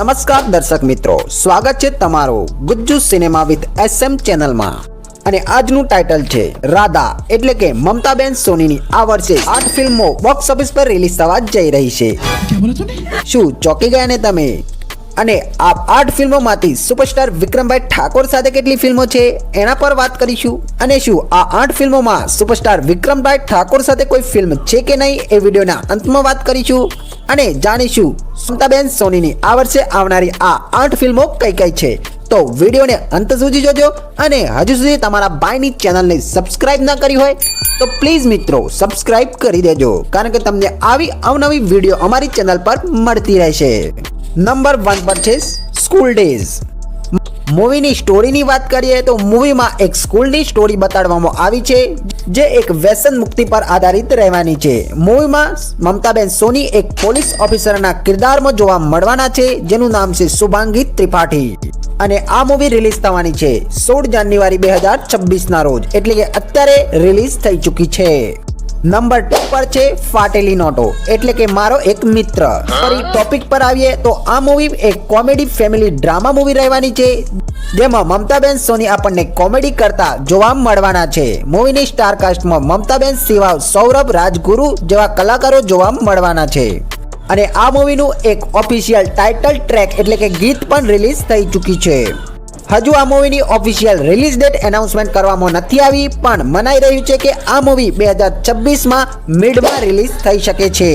નમસ્કાર દર્શક મિત્રો. સ્વાગત છે તમારો ગુજ્જુ સિનેમા વિથ એસએમ ચેનલમાં. અને આજનું ટાઇટલ છે રાધા એટલે કે મમતાબેન સોનીની આ વર્ષે આઠ ફિલ્મો બોક્સ ઓફિસ પર રિલીઝ થવા જઈ રહી છે. શું ચોંકી ગયા ને તમે? અને આ આઠ ફિલ્મોમાંથી સુપરસ્ટાર વિક્રમભાઈ ઠાકોર સાથે કેટલી ફિલ્મો છે એના પર વાત કરીશું. અને શું આ આઠ ફિલ્મોમાં સુપરસ્ટાર વિક્રમભાઈ ઠાકોર સાથે કોઈ ફિલ્મ છે કે નહીં એ વિડીયોના અંતમાં વાત કરીશું. અને જાણીશું સુમતાબેન સોનીની આ વર્ષે આવનારી આ આઠ ફિલ્મો કઈ કઈ છે. તો વિડીયોને અંત સુધી જોજો અને હજુ સુધી તમારા ભાઈની ચેનલને સબસ્ક્રાઇબ ના કરી હોય તો પ્લીઝ મિત્રો સબસ્ક્રાઇબ કરી દેજો. કારણ કે તમને આવી અવનવી વીડિયો અમારી ચેનલ પર મળતી રહેશે. નંબર વન પર છે સ્કૂલ ડેઝ. મૂવીની સ્ટોરીની વાત કરીએ તો મૂવીમાં એક સ્કૂલની સ્ટોરી બતાડવામાં આવી છે, જે એક વ્યસન મુક્તિ પર આધારિત રહેવાની છે. મૂવીમાં મમતાબેન સોની એક પોલીસ ઓફિસરના કિરદારમાં જોવા મળવાના છે, જેનું નામ છે શુભાંગી ત્રિપાઠી. અને આ મૂવી રિલીઝ થવાની છે સોળ જાન્યુઆરી બે હજાર છવ્વીસના રોજ, એટલે કે અત્યારે રિલીઝ થઈ ચૂકી છે. નંબર ટુ પર છે ફાટેલી નોટો. એટલે કે મારો એક મિત્ર. ફરી ટોપિક પર આવીએ તો આ મૂવી એક કોમેડી ફેમિલી ડ્રામા મૂવી રહેવાની છે. જેમાં મમતાબેન સોની આપણને કોમેડી કરતા જોવા મળવાના છે. મૂવીની સ્ટારકાસ્ટમાં મમતાબેન સિવાવ સૌરભ, રાજગુરુ જેવા કલાકારો જોવા મળવાના છે. અને આ મૂવીનું એક ઓફિશિયલ ટાઇટલ ટ્રેક એટલે કે ગીત પણ રિલીઝ થઈ ચૂકી છે. હજુ આ મૂવીની ઓફિશિયલ રિલીઝ ડેટ એનાઉન્સમેન્ટ કરવામાં નથી આવી, પણ મનાઈ રહ્યું છે કે આ મૂવી બે હજાર છવ્વીસમાં મિડમાં રિલીઝ થઈ શકે છે.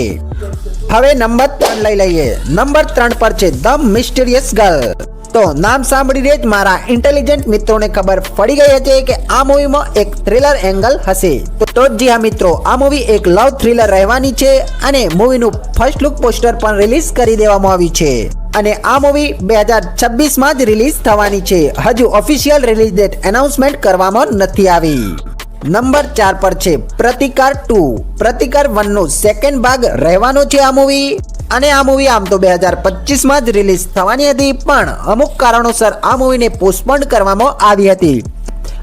હવે નંબર ત્રણ લઈ લઈએ. નંબર ત્રણ પર છે ધ મિસ્ટીરિયસ ગર્લ તો નામ સાંભળીને જ મારા ઇન્ટેલિજન્ટ મિત્રોને ખબર પડી ગઈ હતી કે આ મૂવીમાં એક થ્રિલર એંગલ હશે. તો જી હા મિત્રો, આ મૂવી એક લવ થ્રિલર રહેવાની છે અને મૂવીનું ફર્સ્ટ લુક પોસ્ટર પણ રિલીઝ કરી દેવામાં આવ્યું છે. અને આ મૂવી બે હજાર છવ્વીસમાં જ રિલીઝ થવાની છે. હજુ ઓફિશિયલ રિલીઝ ડેટ એનાઉન્સમેન્ટ કરવામાં નથી આવી. નંબર ચાર પર છે, પ્રતિકાર ટુ. પ્રતિકાર વન નો સેકન્ડ ભાગ રહેવાનો છે આ મૂવી અને આ મૂવી આમ તો બે હજાર પચીસમાં જ રિલીઝ થવાની હતી, પણ અમુક કારણોસર આ મૂવીને પોસ્ટપોન કરવામાં આવી હતી.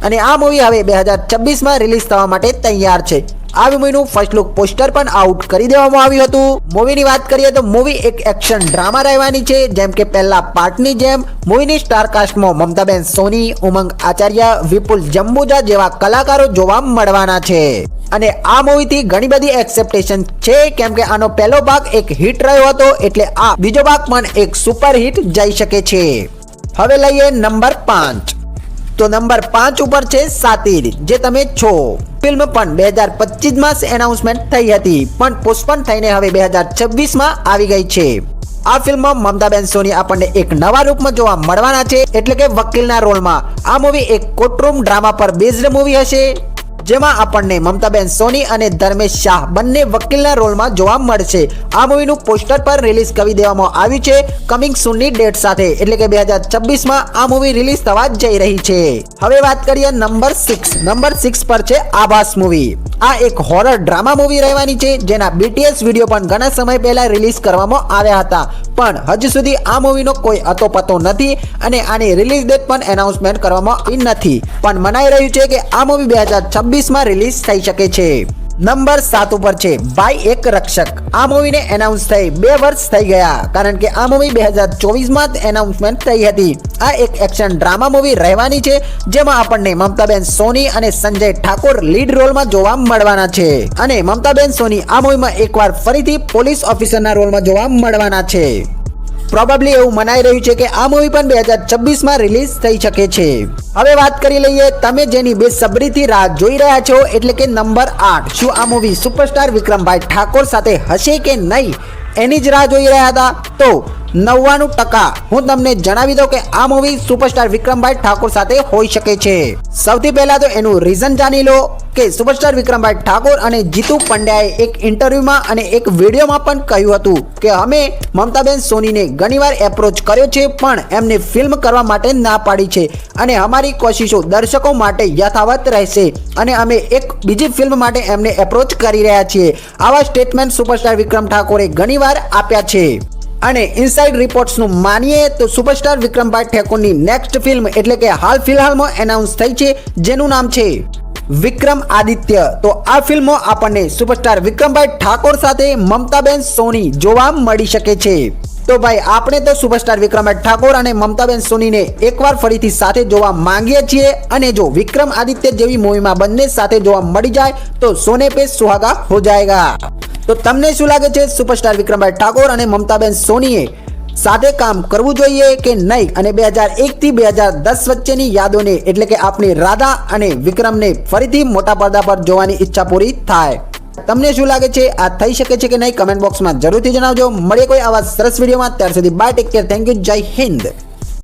અને આ મૂવી હવે બે હજાર છવ્વીસમાં રિલીઝ થવા માટે તૈયાર છે. આ મૂવીનું ફર્સ્ટ લુક પોસ્ટર પણ આઉટ કરી દેવામાં આવ્યું હતું. મૂવીની વાત કરીએ તો મૂવી એક એક્શન ડ્રામા રહેવાની છે, જેમ કે પહેલા પાર્ટની જેમ મૂવીની સ્ટારકાસ્ટમાં મમતાબેન સોની, ઉમંગ આચાર્ય, વિપુલ જંબુજા જેવા કલાકારો જોવા મળવાના છે. અને આ મૂવીથી ઘણી બધી એક્સેપ્ટેશન છે, કેમ કે આનો પહેલો ભાગ એક હિટ રહ્યો હતો, એટલે આ બીજો ભાગ પણ એક સુપર હિટ જઈ શકે છે. હવે લઈએ નંબર પાંચ. તો નંબર પાંચ ઉપર છે સાતિર, જે તમે છો. ફિલ્મ પણ બે હજાર પચીસમાં એનાઉન્સમેન્ટ થઈ હતી, પણ પોસ્ટપોન થઈને હવે બે હજાર છવ્વીસમાં આવી ગઈ છે. આ ફિલ્મમાં મમતાબેન સોની આપણને એક નવા રૂપમાં જોવા મળવાના છે, એટલે કે વકીલના રોલમાં. આ મૂવી એક કોર્ટરૂમ ડ્રામા પર બેઝડ મૂવી હશે. જેમાં આપણને મમતાબેન સોની અને ધર્મેશ શાહ બંને વકીલના રોલમાં જોવા મળશે. આ મૂવીનું પોસ્ટર પર રિલીઝ કરી દેવામાં આવ્યું છે કમિંગ સૂનની ડેટ સાથે. એટલે કે બે હજાર છવ્વીસમાં આ મૂવી રિલીઝ થવા જઈ રહી છે. હવે વાત કરીએ નંબર સિક્સ. નંબર સિક્સ પર છે આભાસ મૂવી. આ એક હોરર ડ્રામા મૂવી રહેવાની છે, જેના બીટીએસ વીડિયો પણ ઘણા સમય પહેલા રિલીઝ કરવામાં આવ્યા હતા. પણ હજુ સુધી આ મૂવીનો કોઈ અતોપતો નથી અને આની રિલીઝ ડેટ પણ એનાઉન્સમેન્ટ કરવામાં આવી નથી. પણ મનાઈ રહ્યું છે કે આ મૂવી બે હજાર છવ્વીસમાં રિલીઝ થઈ શકે છે. નંબર સાત ઉપર છે. ભાઈ એક રક્ષક. આ મૂવીને એનાઉન્સ થઈ બે વર્ષ થઈ ગયા. કારણ કે આ મૂવી બે હજાર ચોવીસમાં જ એનાઉન્સમેન્ટ થઈ હતી. આ એક એક્શન ડ્રામા મૂવી રહેવાની છે, જેમાં આપણને મમતાબેન સોની અને સંજય ઠાકોર લીડ રોલમાં જોવા મળવાના છે. અને મમતાબેન સોની આ મૂવીમાં એકવાર ફરીથી પોલીસ ઓફિસરના રોલમાં જોવા મળવાના છે. પ્રોબેબલી એવું મનાઈ રહ્યું છે કે આ મૂવી પણ બે હજાર છવ્વીસમાં રિલીઝ થઈ શકે છે. હવે વાત કરી લઈએ તમે જેની બેસબરીથી રાહ જોઈ રહ્યા છો, એટલે કે નંબર આઠ. શું આ મૂવી સુપરસ્ટાર વિક્રમભાઈ ઠાકોર સાથે હશે કે નહીં? એની જ રાહ જોઈ રહ્યા હતા. તો નવ્વાણું ટકા. હું તમને જણાવી દઉં કે આ મૂવી સુપરસ્ટાર વિક્રમભાઈ ઠાકોર સાથે હોઈ શકે છે. સૌથી પહેલા તો એનું રીઝન જાણી લો કે સુપરસ્ટાર વિક્રમભાઈ ઠાકોર અને જીતુ પંડ્યાએ એક ઇન્ટરવ્યુમાં અને એક વિડીયોમાં પણ કહ્યું હતું કે અમે મમતાબેન સોનીને ઘણીવાર એપ્રોચ કર્યો છે, પણ એમને ફિલ્મ કરવા માટે ના પાડી છે અને અમારી કોશિશો દર્શકો માટે યથાવત રહેશે અને અમે એક બીજી ફિલ્મ માટે એમને એપ્રોચ કરી રહ્યા છીએ. આવા સ્ટેટમેન્ટ સુપરસ્ટાર વિક્રમ ઠાકોરે ઘણીવાર આપ્યા છે. અને ઇનસાઇડ રિપોર્ટ્સનું માનીએ તો સુપરસ્ટાર વિક્રમભાઈ ઠાકોરની નેક્સ્ટ ફિલ્મ એટલે કે હાલ ફિલહાલમાં એનાઉન્સ થઈ છે, જેનું નામ છે વિક્રમ આદિત્ય. તો આ ફિલ્મો આપણને સુપરસ્ટાર વિક્રમભાઈ ઠાકોર સાથે મમતાબેન સોની જોવા મળી શકે છે. તો ભાઈ, આપણે તો સુપરસ્ટાર વિક્રમ ઠાકોર અને મમતાબેન સોનીને એકવાર ફરીથી સાથે જોવા માંગીએ છીએ અને જો વિક્રમ આદિત્ય જેવી મૂવીમાં બંને સાથે જોવા મળી જાય, તો સોને પે સુહાગા હો જાયગા. તો તમને શું લાગે છે સુપરસ્ટાર વિક્રમભાઈ ઠાકોર અને મમતાબેન સોનીએ સાથે કામ કરવું જોઈએ કે નહીં? અને બે હજાર એકથી બે હજાર દસ વચ્ચેની યાદોને એટલે કે આપણી રાધા અને વિક્રમને ફરીથી મોટા પડદા પર જોવાની ઈચ્છા પૂરી થાય. તમને શું લાગે છે? આ થઈ શકે છે કે નહીં? કમેન્ટ બોક્સમાં જરૂરથી જણાવજો. મળીએ કોઈ આવા સરસ વિડીયોમાં ત્યાર સુધી bye take care thank you Jai Hind.